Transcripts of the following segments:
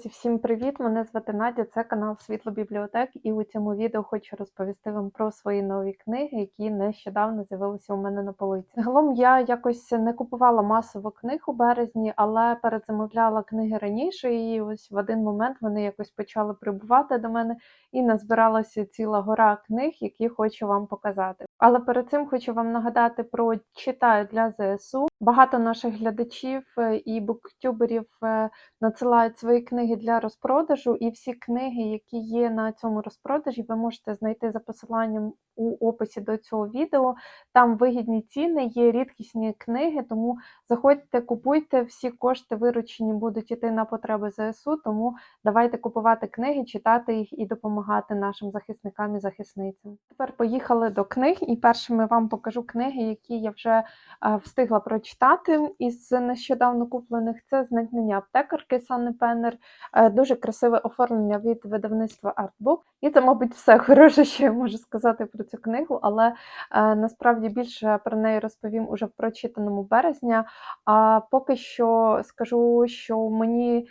Друзі, всім привіт! Мене звати Надя, це канал Світло Бібліотек, і у цьому відео хочу розповісти вам про свої нові книги, які нещодавно з'явилися у мене на полиці. Загалом я якось не купувала масово книг у березні, але передзамовляла книги раніше, і ось в один момент вони якось почали прибувати до мене і назбиралася ціла гора книг, які хочу вам показати. Але перед цим хочу вам нагадати про читаю для ЗСУ. Багато наших глядачів е, і буктюберів е, надсилають свої книги для розпродажу, і всі книги, які є на цьому розпродажі, ви можете знайти за посиланням у описі до цього відео. Там вигідні ціни, є рідкісні книги, тому заходьте, купуйте, всі кошти виручені будуть іти на потреби ЗСУ, тому давайте купувати книги, читати їх і допомагати нашим захисникам і захисницям. Тепер поїхали до книг, і першими вам покажу книги, які я вже е, встигла прочитати із нещодавно куплених. Це зникнення аптекарки Санни Пеннер, Е, дуже красиве оформлення від видавництва Artbook. І це, мабуть, все хороше, що я можу сказати про цю книгу, але е, насправді більше про неї розповім уже в прочитаному березня. А поки що скажу, що мені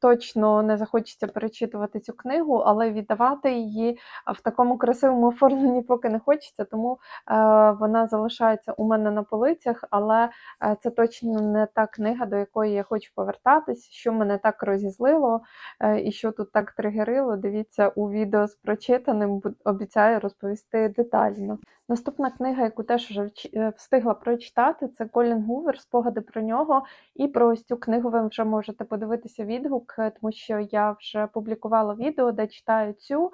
точно не захочеться перечитувати цю книгу, але віддавати її в такому красивому оформленні поки не хочеться, тому е, вона залишається у мене на полицях, але е, це точно не та книга, до якої я хочу повертатись, що мене так розізлило і що тут так тригерило. Дивіться у відео з прочитаним, обіцяю розповісти детально. Наступна книга, яку теж вже е, встигла прочитати, це Колін Гувер, спогади про нього. І про ось цю книгу ви вже можете подивитися відгук, е, тому що я вже публікувала відео, де читаю цю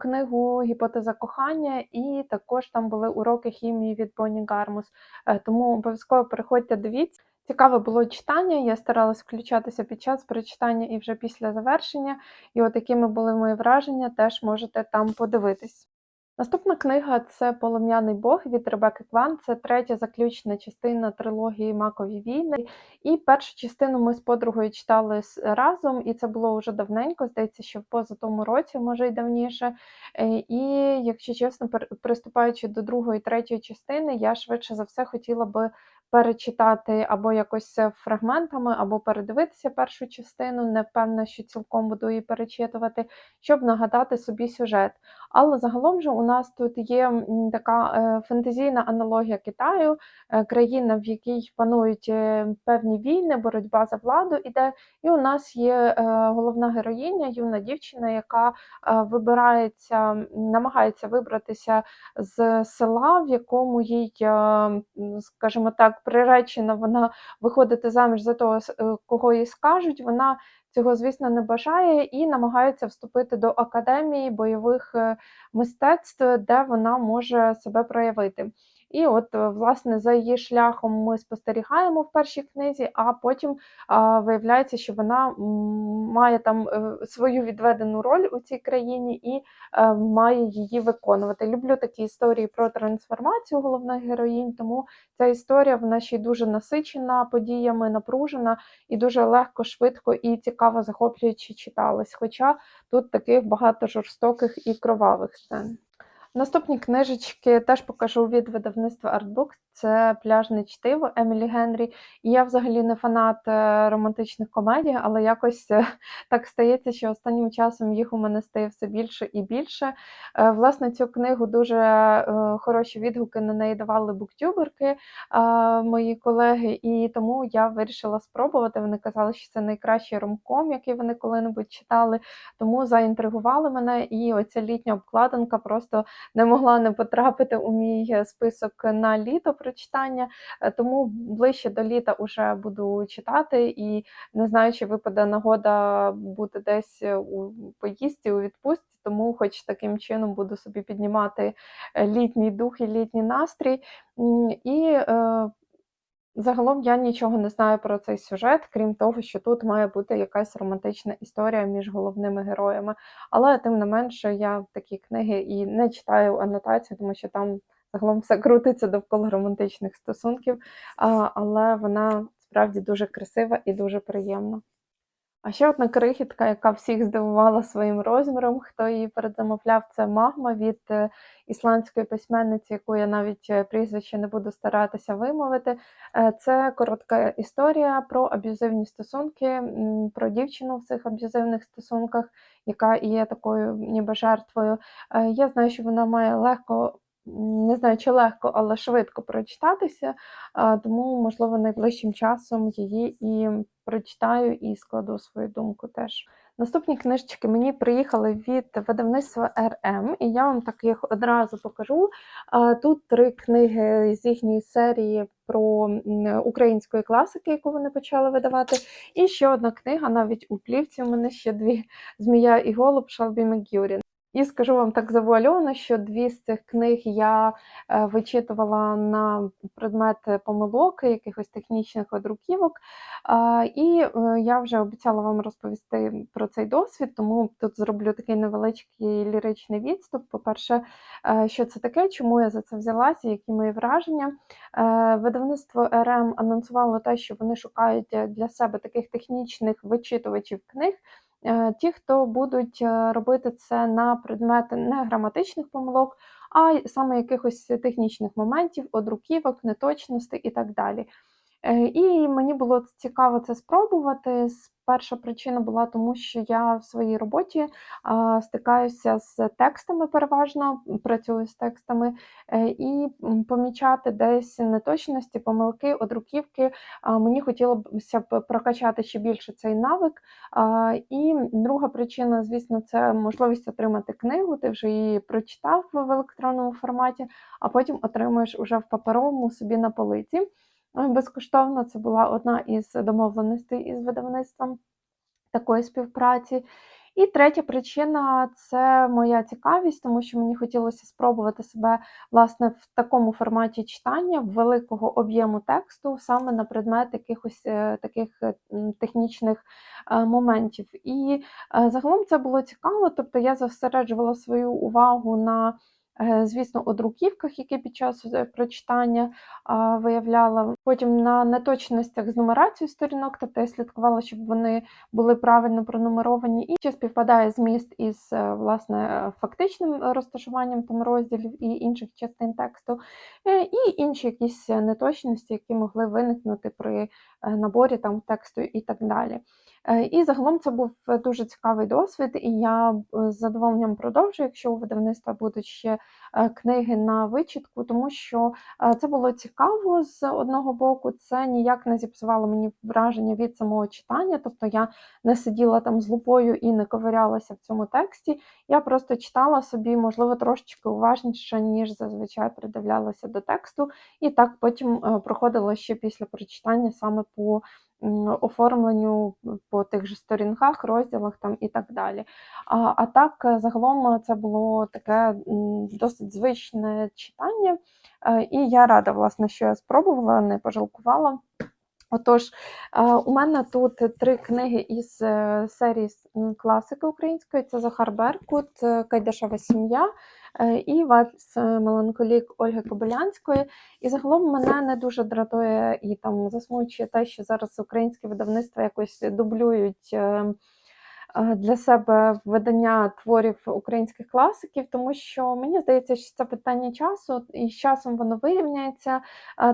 книгу Гіпотеза кохання, і також там були уроки хімії від Бонні Гармус. Е, Тому обов'язково переходьте, дивіться. Цікаве було читання, я старалась включатися під час прочитання і вже після завершення. І от якими були мої враження, теж можете там подивитись. Наступна книга це Полум'яний Бог від Ребекки Кван. Це третя заключна частина трилогії Макові війни. І першу частину ми з подругою читали разом, і це було вже давненько, здається, що в позатому році, може й давніше. Е, І, якщо чесно, приступаючи до другої, третьої частини, я швидше за все хотіла би перечитати або якось фрагментами, або передивитися першу частину. Не впевнена, що цілком буду її перечитувати, щоб нагадати собі сюжет. Але загалом же у нас тут є така е, фентезійна аналогія Китаю, е, країна, в якій панують е, певні війни, боротьба за владу іде. І у нас є головна героїня, юна дівчина, яка вибирається, намагається вибратися з села, в якому їй, скажімо так, приречена вона виходити заміж за того, е, кого їй скажуть. Вона цього, звісно, не бажає і намагається вступити до академії бойових е, мистецтв, де вона може себе проявити. І от, е, власне, за її шляхом ми спостерігаємо в першій книзі, а потім а, виявляється, що вона має там е, свою відведену роль у цій країні і е, має її виконувати. Люблю такі історії про трансформацію головних героїнь, тому ця історія вона ще й дуже насичена подіями, напружена і дуже легко, швидко і цікаво захоплююче читалась. Хоча тут таких багато жорстоких і кровавих сцен. Наступні книжечки теж покажу від видавництва Artbook. Це пляжне чтиво Емілі Генрі. І я взагалі не фанат е, романтичних комедій, але якось е, так стається, що останнім часом їх у мене стає все більше і більше. Е, Власне, цю книгу дуже хороші відгуки на неї давали буктюберки мої колеги, і тому я вирішила спробувати. Вони казали, що це найкращий ромком, який вони коли-небудь читали. Тому заінтригували мене, і оця літня обкладинка просто не могла не потрапити у мій е, список на літо прочитання. Е, Тому ближче до літа вже буду читати і не знаю, чи випаде нагода бути десь е, у поїздці, у відпустці, тому хоч таким чином буду собі піднімати літній дух і літній настрій. І Загалом я нічого не знаю про цей сюжет, крім того, що тут має бути якась романтична історія між головними героями. Але тим не менше, я такі книги і не читаю анотацію, тому що там загалом все крутиться довкола романтичних стосунків. Але вона справді дуже красива і дуже приємна. А ще одна крихітка, яка всіх здивувала своїм розміром, хто її передзамовляв, це магма від е, ісландської письменниці, яку я навіть е, прізвище не буду старатися вимовити. Е, Це коротка історія про аб'юзивні стосунки, про дівчину в цих аб'юзивних стосунках, яка є такою ніби жертвою. Я знаю, що вона має легко. Не знаю, чи легко, але швидко прочитатися, тому, можливо, найближчим часом її і прочитаю і складу свою думку теж. Наступні книжечки мені приїхали від видавництва РМ, і я вам так їх одразу покажу. Тут три книги з їхньої серії про української класики, яку вони почали видавати. І ще одна книга, навіть у плівці у мене ще дві Змія і голуб Шалбі Мак'юрін. І скажу вам так завуальовано, що дві з цих книг я е, вичитувала на предмет помилок, якихось технічних одруківок. І е, я вже обіцяла вам розповісти про цей досвід, тому тут зроблю такий невеличкий ліричний відступ. По-перше, е, що це таке, чому я за це взялася, які мої враження. Видавництво РМ анонсувало те, що вони шукають для себе таких технічних вичитувачів книг. Е, Ті, хто будуть е, робити це на предмети не граматичних помилок, а саме якихось технічних моментів, одруківок, неточностей і так далі. Е, І мені було цікаво це спробувати. Перша причина була тому, що я в своїй роботі стикаюся з текстами переважно, працюю з текстами, е, і помічати десь неточності, помилки, одруківки. Мені хотілося б прокачати ще більше цей навик. І друга причина, звісно, це можливість отримати книгу. Ти вже її прочитав в електронному форматі, а потім отримуєш уже в паперовому собі на полиці. Е, Безкоштовно це була одна із домовленостей із видавництвом такої співпраці. І третя причина це моя цікавість, тому що мені хотілося спробувати себе власне в такому форматі читання великого об'єму тексту, саме на предмет якихось е, таких е, технічних моментів. І загалом це було цікаво, тобто я зосереджувала свою увагу на. Е, Звісно, одруківках, які під час е, прочитання виявляла. Потім на неточностях з нумерацією сторінок, тобто я слідкувала, щоб вони були правильно пронумеровані, і чи співпадає зміст із е, власне фактичним розташуванням там розділів і інших частин тексту, і інші якісь неточності, які могли виникнути при наборі там тексту і так далі. Е, І загалом це був е, дуже цікавий досвід, і я е, з задоволенням продовжую, якщо у видавництва будуть ще книги на вичітку, тому що це було цікаво з одного боку, це ніяк не зіпсувало мені враження від самого читання, тобто я не сиділа там з лупою і не ковирялася в цьому тексті. Я просто читала собі, можливо, трошечки уважніше, ніж зазвичай придивлялася до тексту, і так потім проходила ще після прочитання саме по оформленню по тих же сторінках, розділах там і так далі. А, а так, е, загалом, це було таке досить звичне читання, е, і я рада, власне, що я спробувала, не пожалкувала. Отож, е, у мене тут три книги із е, серії класики української: це Захар Беркут, Кайдашова сім'я е, і Вальс Меланколік Ольги Кобилянської. І загалом мене не дуже дратує і там засмучує те, що зараз українські видавництва якось дублюють. Е, е, Для себе видання творів українських класиків, тому що мені здається, що це питання часу, і з часом воно вирівняється.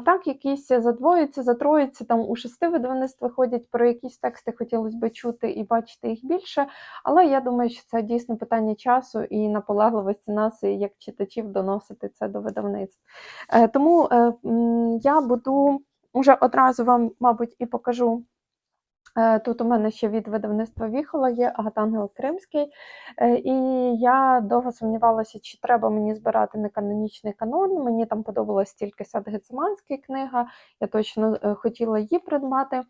Так, якісь задвоюються, затроюються, там у шести видавництв виходять про якісь тексти, хотілося б чути і бачити їх більше. Але я думаю, що це дійсно питання часу і наполегливості нас, як читачів, доносити це до видавництв. Е, Тому е, я буду уже одразу вам, мабуть, і покажу. Е, Тут у мене ще від видавництва Віхола є Агатангел Кримський, Е, і я довго сумнівалася, чи треба мені збирати неканонічний канон. Мені там подобалась тільки Сад Гециманський книга, я точно е, хотіла її придбати.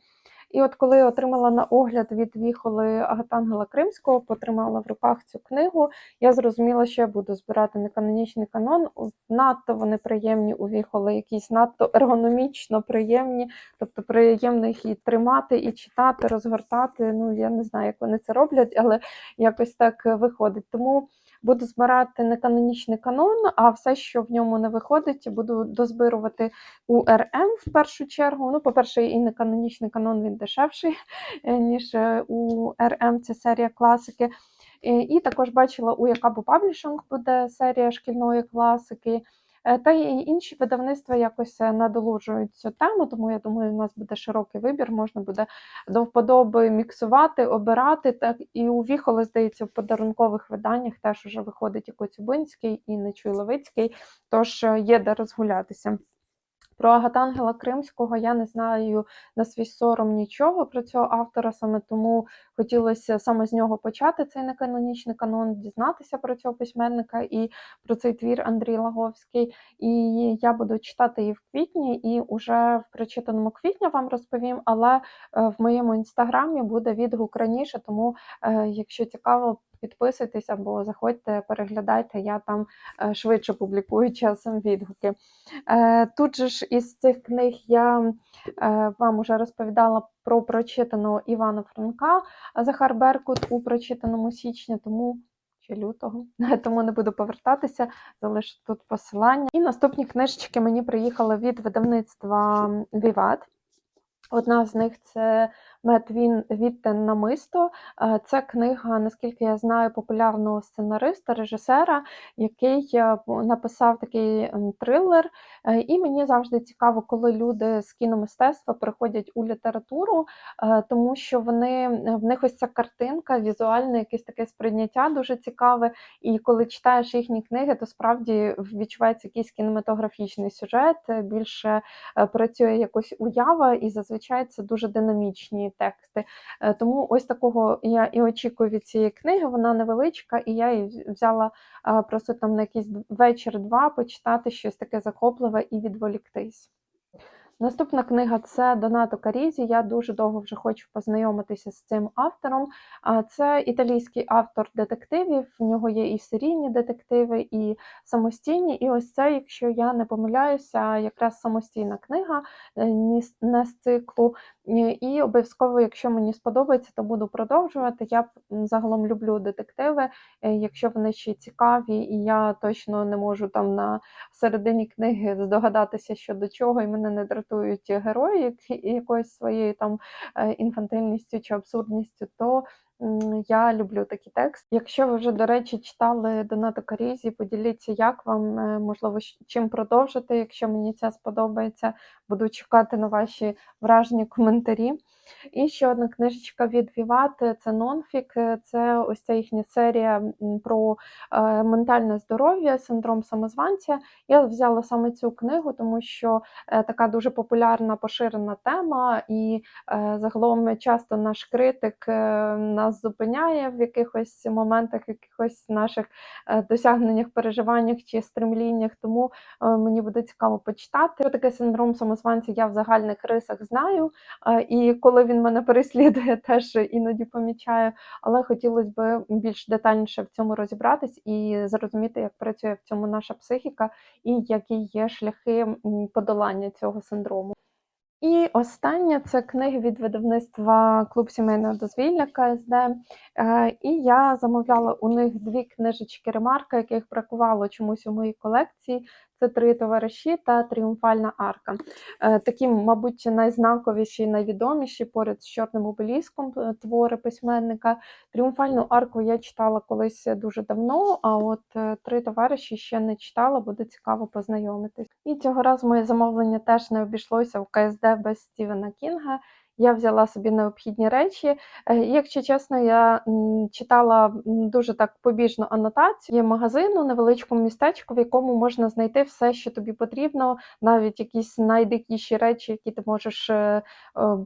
І от коли отримала на огляд від Віхоли Агатангела Кримського, потримала в руках цю книгу, я зрозуміла, що я буду збирати неканонічний канон. Надто вони приємні у Віхоли, якісь надто ергономічно приємні. Тобто приємно їх і тримати, і читати, розгортати. Ну я не знаю, як вони це роблять, але якось так виходить. Тому Буду збирати не канонічний канон, а все, що в ньому не виходить, буду дозбирувати у РМ в першу чергу. Ну, по-перше, і не канонічний канон він дешевший, е, ніж е, у РМ, це серія класики. І також бачила, у Якабу Паблішинг буде серія шкільної класики. Е, Та й інші видавництва якось е, надолужують цю тему, тому я думаю, у нас буде широкий вибір, можна буде до вподоби міксувати, обирати. Так і у Віхоле, здається, в подарункових виданнях теж уже виходить і Коцюбинський, і Нечуй Левицький, тож е, є де розгулятися. Про Агатангела Кримського я не знаю на свій сором нічого про цього автора, саме тому хотілося саме з нього почати цей неканонічний канон, дізнатися про цього письменника і про цей твір Андрій Лаговський. І я буду читати її в квітні, і уже в прочитаному квітня вам розповім. Але е, в моєму інстаграмі буде відгук раніше, тому е, якщо цікаво. Підписуйтесь або заходьте, переглядайте, я там е, швидше публікую часом відгуки. Е, Тут же ж із цих книг я е, вам уже розповідала про прочитаного Івана Франка Захар Беркут у прочитаному січні, тому лютого, тому не буду повертатися, залишу тут посилання. І наступні книжечки мені приїхали від видавництва Віват. Одна з них це Мет Він Віттен Намисто. Е, Це книга, наскільки я знаю, популярного сценариста, режисера, який е, написав такий трилер. Е, І мені завжди цікаво, коли люди з кіномистецтва приходять у літературу, тому що вони в них ось ця картинка, візуальне якесь таке сприйняття дуже цікаве. І коли читаєш їхні книги, то справді відчувається якийсь кінематографічний сюжет, більше працює якось уява, і зазвичай це дуже динамічні тексти. Е, Тому ось такого я і очікую від цієї книги. Вона невеличка, і я її взяла е, просто там на якийсь вечір-два почитати щось таке захопливе і відволіктись. Наступна книга це Донато Карізі. Я дуже довго вже хочу познайомитися з цим автором. Це італійський автор детективів. В нього є і серійні детективи, і самостійні. І ось це, якщо я не помиляюся, якраз самостійна книга е, не з циклу. Е, І обов'язково, якщо мені сподобається, то буду продовжувати. Я загалом люблю детективи, е, якщо вони ще цікаві, і я точно не можу там на середині книги здогадатися, що до чого, і мене не дратують герої якоюсь своєю там е, інфантильністю чи абсурдністю, то я люблю такі тексти. Якщо ви вже, до речі, читали Донату Карізі, поділіться, як вам, е, можливо, чим продовжити, якщо мені це сподобається. Буду чекати на ваші вражені коментарі. І ще одна книжечка від Віват це нонфік. Це ось ця їхня серія про е, ментальне здоров'я, синдром самозванця. Я взяла саме цю книгу, тому що е, така дуже популярна поширена тема, і е, загалом часто наш критик нас зупиняє в якихось моментах, якихось наших досягненнях, переживаннях чи стремліннях. Тому мені буде цікаво почитати. Що таке синдром самозванця, я в загальних рисах знаю. І коли він мене переслідує, теж іноді помічаю. Але хотілося б більш детальніше в цьому розібратись і зрозуміти, як працює в цьому наша психіка і які є шляхи подолання цього синдрому. І останнє це книги від видавництва Клуб сімейного дозвілля КСД. Е, І я замовляла у них дві книжечки ремарка, яких бракувало чомусь у моїй колекції. Це три товариші та тріумфальна арка. Е, Такі, мабуть, найзнаковіші, найвідоміші поряд з чорним обеліском е, твори письменника. Тріумфальну арку я читала колись дуже давно, а от е, три товариші ще не читала, буде цікаво познайомитись. І цього разу моє замовлення теж не обійшлося в КСД без Стівена Кінга. Я взяла собі необхідні речі. Е, Якщо чесно, я читала дуже так побіжну анотацію. Є магазин у невеличкому містечку, в якому можна знайти все, що тобі потрібно, навіть якісь найдикіші речі, які ти можеш е, е,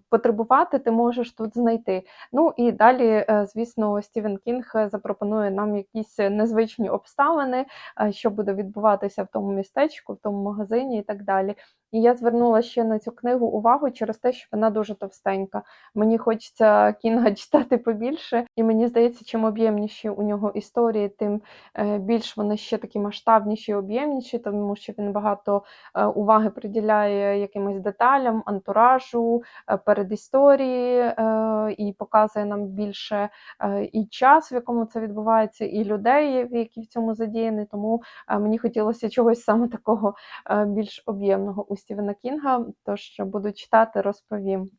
потребувати, ти можеш тут знайти. Ну і далі, звісно, Стівен Кінг запропонує нам якісь незвичні обставини, що буде відбуватися в тому містечку, в тому магазині і так далі. І я звернула ще на цю книгу увагу через те, що вона дуже товстенька. Мені хочеться Кінга читати побільше, і мені здається, чим об'ємніші у нього історії, тим е, більш вони ще такі масштабніші, і об'ємніші, тому що він багато е, уваги приділяє якимось деталям, антуражу, е, передісторії і показує нам більше і час, в якому це відбувається, і людей, які в цьому задіяні. Тому мені хотілося чогось саме такого більш об'ємного Стівена Кінга. Тож буду читати, розповім.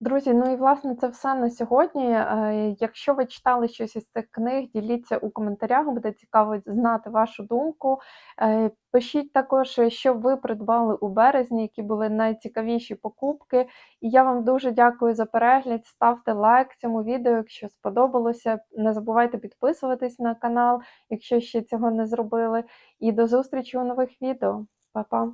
Друзі, ну і власне це все на сьогодні. Е, Якщо ви читали щось із цих книг, діліться у коментарях, буде цікаво знати вашу думку. Е, Пишіть також, що ви придбали у березні, які були найцікавіші покупки. І я вам дуже дякую за перегляд. Ставте лайк цьому відео, якщо сподобалося. Не забувайте підписуватись на канал, якщо ще цього не зробили. І до зустрічі у нових відео. Па-па!